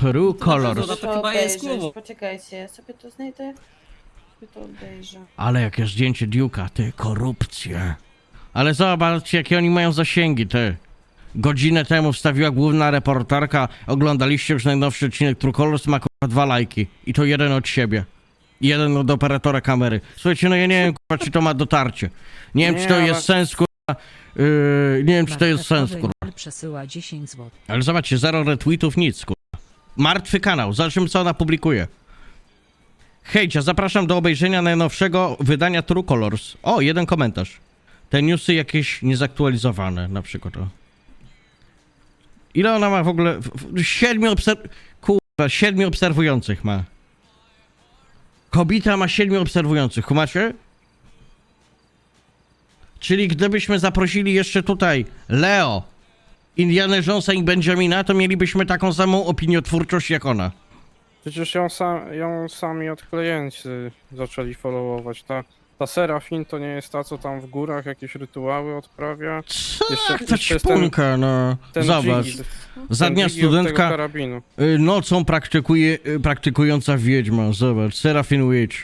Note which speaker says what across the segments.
Speaker 1: True Colors.
Speaker 2: to
Speaker 3: Muszę
Speaker 2: chyba jest słowo.
Speaker 3: Poczekajcie, ja sobie to znajdę. Sobie to obejrzę.
Speaker 1: Ale jakie zdjęcie Duke'a, ty, korupcja. Ale zobaczcie, jakie oni mają zasięgi, ty. Godzinę temu wstawiła główna reporterka, oglądaliście już najnowszy odcinek True Colors, ma kurwa dwa lajki. I to jeden od siebie. I jeden od operatora kamery. Słuchajcie, no ja nie wiem, kurwa, czy to ma dotarcie. Nie wiem, czy to
Speaker 4: Nie,
Speaker 1: jest sens, kurwa. Yy, nie wiem, czy to jest sens, kurwa.
Speaker 5: przesyła 10 zł.
Speaker 1: Ale zobaczcie, zero retweetów, nic, kurwa. Martwy kanał, zobaczymy, co ona publikuje. Hejcia, zapraszam do obejrzenia najnowszego wydania True Colors. O, jeden komentarz. Te newsy jakieś niezaktualizowane, na przykład. O. Ile ona ma w ogóle? Siedmiu obserw... Kurwa, siedmiu obserwujących ma. Kobita ma siedmiu obserwujących, kumacie? Czyli gdybyśmy zaprosili jeszcze tutaj Leo, Indiana Jonesa i Benjamina, to mielibyśmy taką samą opiniotwórczość jak ona.
Speaker 4: Przecież ją, sam, ją sami odklejency zaczęli followować. Ta, ta Serafin to nie jest ta, co tam w górach jakieś rytuały odprawia.
Speaker 1: Co?
Speaker 4: Jeszcze-
Speaker 1: ta
Speaker 4: jeszcze ten-
Speaker 1: no.
Speaker 4: Ten
Speaker 1: Zobacz. Za dnia
Speaker 4: od
Speaker 1: studentka y, nocą praktykuje, y, praktykująca wiedźma. Zobacz, Serafin Witch.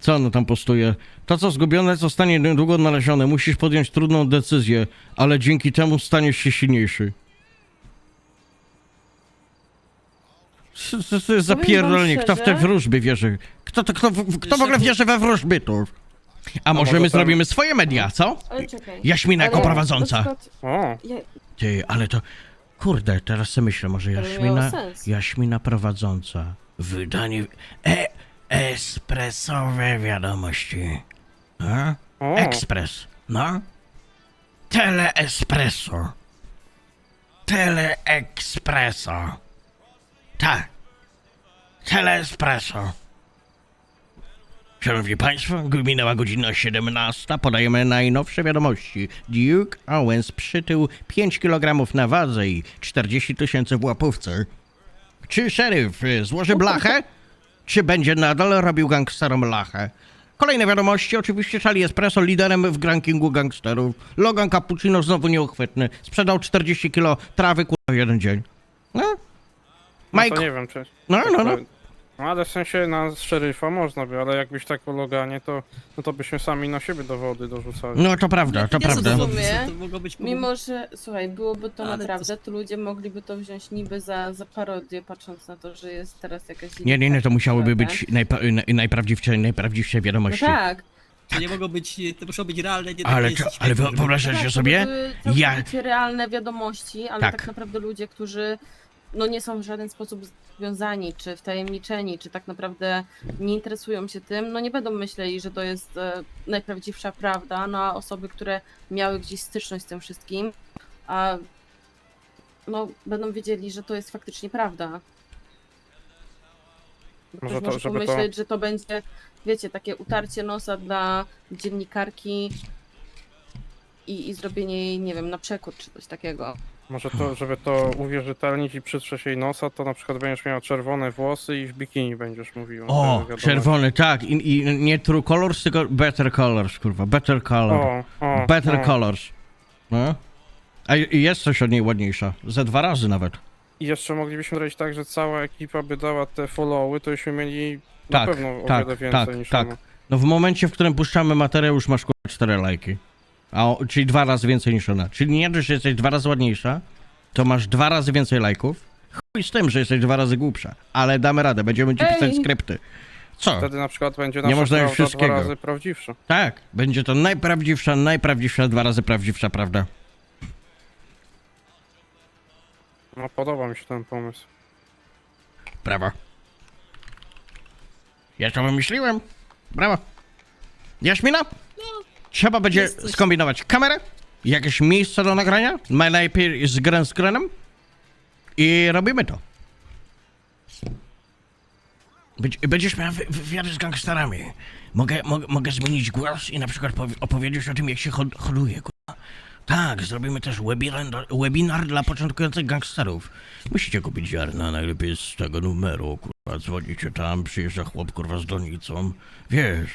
Speaker 1: Co ono tam postuje? To, co zgubione, zostanie niedługo odnalezione. Musisz podjąć trudną decyzję, ale dzięki temu staniesz się silniejszy. Co co jest za
Speaker 3: Powiem wam?
Speaker 1: Kto w te
Speaker 3: szczerze-
Speaker 1: wróżby wierzy? Kto, to, kto, w- kto w ogóle wierzy we wróżby tu? A może
Speaker 4: może
Speaker 1: my zrobimy swoje media, co?
Speaker 3: Ale czekaj.
Speaker 1: Jaśmina jako
Speaker 3: Ale
Speaker 1: prowadząca.
Speaker 3: przykład
Speaker 4: O,
Speaker 3: Ja,
Speaker 1: Ty, ale to... Kurde, teraz sobie myślę, może
Speaker 3: To
Speaker 1: Jaśmina...
Speaker 3: sens.
Speaker 1: Jaśmina prowadząca. Wydanie... E, espressowe wiadomości. A? Ekspres, no. Teleespresso. Teleexpresso. Tak. Teleespresso. Szanowni Państwo, minęła godzina 17. Podajemy najnowsze wiadomości. Duke Owens przytył 5 kg na wadze i 40 tysięcy w łapówce. Czy szeryf y, złoży blachę? Czy będzie nadal robił gangsterom lachę? Kolejne wiadomości, oczywiście Charlie Espresso liderem w rankingu gangsterów. Logan Cappuccino znowu nieuchwytny. Sprzedał 40 kilo trawy kurwa w jeden dzień. No.
Speaker 4: No
Speaker 1: Mike,
Speaker 4: to nie wiem, czy...
Speaker 1: no, no, no.
Speaker 4: No ale w sensie na szeryfa można by, ale jakbyś tak o Loganie, to, no to byśmy sami na siebie dowody dorzucali.
Speaker 1: No to prawda, to prawda.
Speaker 2: to
Speaker 3: W sumie,
Speaker 2: to mogło być
Speaker 3: mimo, że słuchaj, byłoby to
Speaker 2: Ale to-
Speaker 3: naprawdę, to ludzie mogliby to wziąć niby za, za parodię, patrząc na to, że jest teraz jakaś
Speaker 1: Nie, nie, nie, to musiałyby
Speaker 3: prawda?
Speaker 1: być najpa- naj- najprawdziwsze, najprawdziwsze
Speaker 3: No
Speaker 1: wiadomości.
Speaker 3: tak.
Speaker 2: To nie mogą być, to muszą być realne, nie
Speaker 1: Ale,
Speaker 2: takie
Speaker 1: to, ale
Speaker 3: Tak,
Speaker 1: wyobrażacie
Speaker 3: to
Speaker 1: sobie?
Speaker 3: były
Speaker 1: Ja-
Speaker 3: całkowicie realne wiadomości, ale
Speaker 1: Tak.
Speaker 3: tak. naprawdę ludzie, którzy no nie są w żaden sposób związani, czy wtajemniczeni, czy tak naprawdę nie interesują się tym, no nie będą myśleli, że to jest e, najprawdziwsza prawda, no a osoby, które miały gdzieś styczność z tym wszystkim, a no będą wiedzieli, że to jest faktycznie prawda.
Speaker 4: Może to-
Speaker 3: może
Speaker 4: żeby to-
Speaker 3: pomyśleć, że to będzie, wiecie, takie utarcie nosa dla dziennikarki i, i zrobienie jej, nie wiem, na przekór czy coś takiego.
Speaker 4: Może to, żeby to uwierzytelnić i przytrzeć jej nosa, to na przykład będziesz miała czerwone włosy i w bikini będziesz mówiła.
Speaker 1: O, czerwony, tak. I, I nie True Colors, tylko Better Colors, kurwa. Better Color.
Speaker 4: O, o,
Speaker 1: Better
Speaker 4: o.
Speaker 1: Colors. No. A i- jest coś od niej ładniejsza. Ze dwa razy nawet.
Speaker 4: I jeszcze moglibyśmy zrobić tak, że cała ekipa by dała te followy, to byśmy mieli
Speaker 1: Tak,
Speaker 4: na pewno o
Speaker 1: tak,
Speaker 4: wiele więcej
Speaker 1: tak,
Speaker 4: niż
Speaker 1: tak.
Speaker 4: ona.
Speaker 1: No w momencie, w którym puszczamy materiał, już masz kurwa cztery lajki. A, o- czyli dwa razy więcej niż ona. Czyli nie dość, że jesteś dwa razy ładniejsza, to masz dwa razy więcej lajków. Chuj z tym, że jesteś dwa razy głupsza. Ale damy radę, będziemy ci pisać
Speaker 3: Ej!
Speaker 1: skrypty. Co?
Speaker 4: Wtedy na przykład będzie
Speaker 1: Nie
Speaker 4: nasza
Speaker 1: można już
Speaker 4: prawda
Speaker 1: wszystkiego.
Speaker 4: dwa razy prawdziwsza.
Speaker 1: Tak, będzie to najprawdziwsza, najprawdziwsza, dwa razy prawdziwsza prawda.
Speaker 4: No podoba mi się ten pomysł.
Speaker 1: Brawo. Ja to wymyśliłem. Brawo. Jaśmina? Trzeba będzie
Speaker 2: jest coś.
Speaker 1: skombinować kamerę, jakieś miejsce do nagrania, najlepiej z screenem i robimy to. Będź- Będziesz miała wy- wywiady z gangsterami. Mogę, mogę, mogę zmienić głos i na przykład powie- opowiedzieć o tym, jak się hod- hoduje, kurwa. Tak, zrobimy też webinar, webinar dla początkujących gangsterów. Musicie kupić ziarna, najlepiej z tego numeru, kurwa. Dzwonicie tam, przyjeżdża chłop, kurwa, z donicą. Wiesz.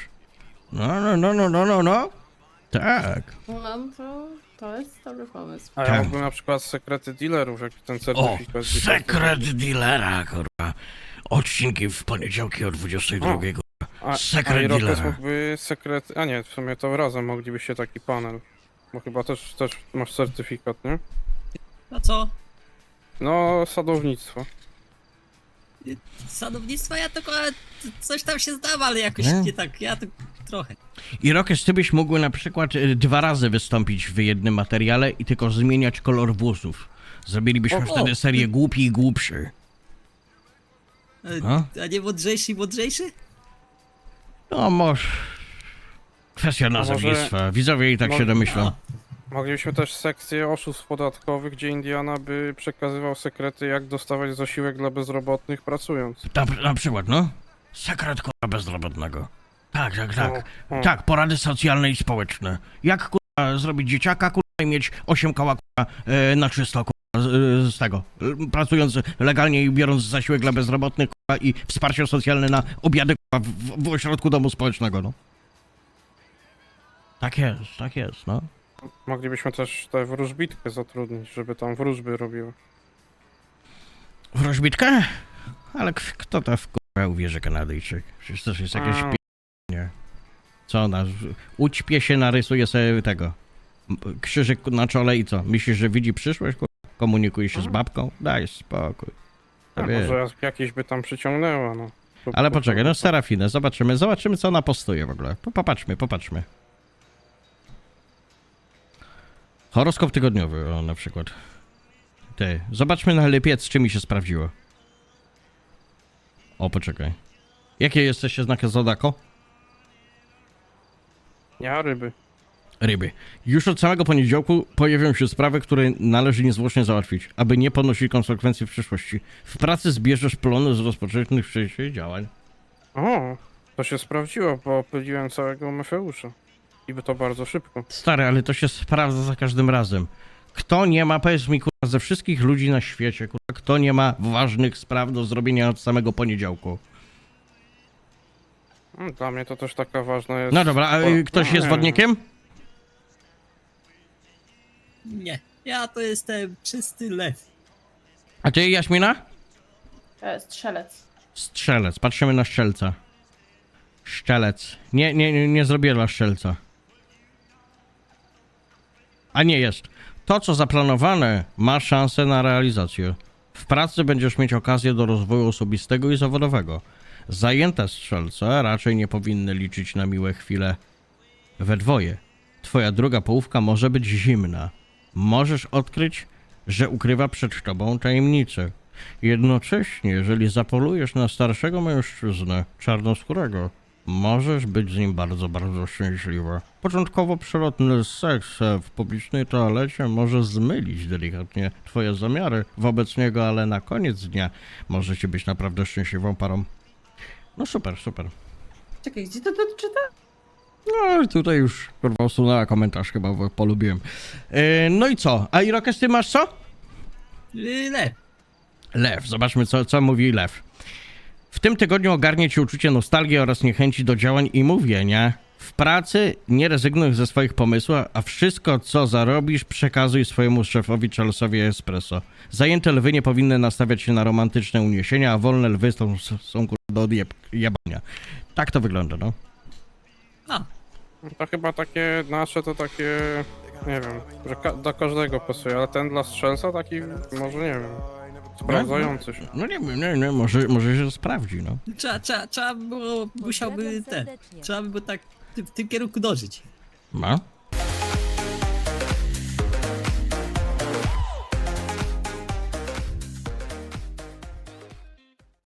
Speaker 1: No, no, no, no, no, no, no. Tak.
Speaker 3: No to, To jest dobry pomysł.
Speaker 4: A ja
Speaker 1: Tak.
Speaker 4: mógłbym na przykład sekrety dealerów, jak ten
Speaker 1: O,
Speaker 4: certyfikat.
Speaker 1: sekret dealera, kurwa. Odcinki w poniedziałki o 22.
Speaker 4: A,
Speaker 1: sekret
Speaker 4: a
Speaker 1: dealera.
Speaker 4: mógłby sekret... A nie, w sumie to razem moglibyście taki panel. Bo chyba też, też masz certyfikat, nie?
Speaker 2: No co?
Speaker 4: No, sadownictwo.
Speaker 2: Sadownictwa ja tylko e, coś tam się zdam, ale jakoś
Speaker 1: Nie?
Speaker 2: nie tak, ja to trochę.
Speaker 1: I Rokes, ty byś mógł na przykład y, dwa razy wystąpić w jednym materiale i tylko zmieniać kolor włosów. Zrobilibyśmy
Speaker 2: O, o.
Speaker 1: wtedy serię głupi i głupszy.
Speaker 2: E,
Speaker 1: No.
Speaker 2: A nie mądrzejszy i mądrzejszy?
Speaker 1: No może... Kwestia
Speaker 4: może-
Speaker 1: nazewnictwa. Widzowie i tak się
Speaker 4: może-
Speaker 1: domyślą.
Speaker 2: A,
Speaker 4: Moglibyśmy też sekcję oszustw podatkowych, gdzie Indiana by przekazywał sekrety, jak dostawać zasiłek dla bezrobotnych pracując.
Speaker 1: Na, na przykład, no. Sekret kurwa bezrobotnego. Tak, tak, tak.
Speaker 4: O, o.
Speaker 1: Tak, porady socjalne i społeczne. Jak kurwa zrobić dzieciaka, kurwa i mieć 8 koła kurwa e, na czysto kurwa z, z tego. e, Pracując legalnie i biorąc zasiłek dla bezrobotnych kurwa i wsparcie socjalne na obiady kurwa w, w, ośrodku domu społecznego, no. Tak jest, tak jest, no.
Speaker 4: Moglibyśmy też tę wróżbitkę zatrudnić, żeby tam wróżby robiła.
Speaker 1: Wróżbitkę? Ale k- kto to w kurwa uwierzy Kanadyjczyk? Przecież to jest jakieś
Speaker 4: A.
Speaker 1: Nie. Co ona? Ućpie się, narysuje sobie tego. Krzyżyk na czole i co? Myślisz, że widzi przyszłość? Komunikuje się z babką? Daj spokój.
Speaker 4: A może jakieś by tam przyciągnęła, no.
Speaker 1: Ale poczekaj, no Serafinę, zobaczymy, zobaczymy co ona postuje w ogóle. Po- Popatrzmy, popatrzmy. Horoskop tygodniowy, o na przykład. Ty, zobaczmy na lipiec, czy mi się sprawdziło. O, poczekaj. Jakie jesteście znaki Zodako?
Speaker 4: Ja ryby.
Speaker 1: Ryby. Już od samego poniedziałku pojawią się sprawy, które należy niezwłocznie załatwić, aby nie ponosić konsekwencji w przyszłości. W pracy zbierzesz plony z rozpoczętych wcześniej działań.
Speaker 4: O, to się sprawdziło, bo opyliłem całego Mefeusza. I by to bardzo szybko.
Speaker 1: Stary, ale to się sprawdza za każdym razem. Kto nie ma, powiedz mi, kurwa, ze wszystkich ludzi na świecie, kurwa, kto nie ma ważnych spraw do zrobienia od samego poniedziałku?
Speaker 4: Mm, Dla mnie to też taka ważna jest...
Speaker 1: No dobra, a y, ktoś
Speaker 4: no
Speaker 1: jest wodnikiem?
Speaker 2: nie, ja to jestem czysty lew.
Speaker 1: A ty, Jaśmina?
Speaker 3: E, Strzelec.
Speaker 1: Strzelec, patrzymy na szczelca. Szczelec. Nie, nie, nie, nie zrobię dla szczelca. A nie jest. To, co zaplanowane, ma szansę na realizację. W pracy będziesz mieć okazję do rozwoju osobistego i zawodowego. Zajęte strzelce raczej nie powinny liczyć na miłe chwile we dwoje. Twoja druga połówka może być zimna. Możesz odkryć, że ukrywa przed tobą tajemnicę. Jednocześnie, jeżeli zapolujesz na starszego mężczyznę, czarnoskórego, możesz być z nim bardzo, bardzo szczęśliwa. Początkowo przelotny seks w publicznej toalecie może zmylić delikatnie twoje zamiary wobec niego, ale na koniec dnia możecie być naprawdę szczęśliwą parą. No super, super.
Speaker 3: Czekaj, gdzie to, to czyta?
Speaker 1: No tutaj już kurwa usunęła komentarz chyba, bo polubiłem. Yy, no i co? A Irokes, ty masz co?
Speaker 2: Y, Lew.
Speaker 1: Lew, zobaczmy co, co mówi Lew. W tym tygodniu ogarnie ci uczucie nostalgii oraz niechęci do działań i mówienia. W pracy nie rezygnuj ze swoich pomysłów, a wszystko co zarobisz przekazuj swojemu szefowi Charlesowi Espresso. Zajęte lwy nie powinny nastawiać się na romantyczne uniesienia, a wolne lwy są, są do odjebania. Tak to wygląda, no.
Speaker 2: A,
Speaker 4: To chyba takie nasze to takie... Nie wiem, że ka- do każdego pasuje, ale ten dla strzelca taki może nie wiem. Sprawdzający się.
Speaker 1: No nie wiem, nie, nie, może, może się sprawdzi, no.
Speaker 2: trzeba, trzeba, trzeba było, musiałby ten, trzeba by było tak w tym, kierunku dążyć.
Speaker 1: Ma?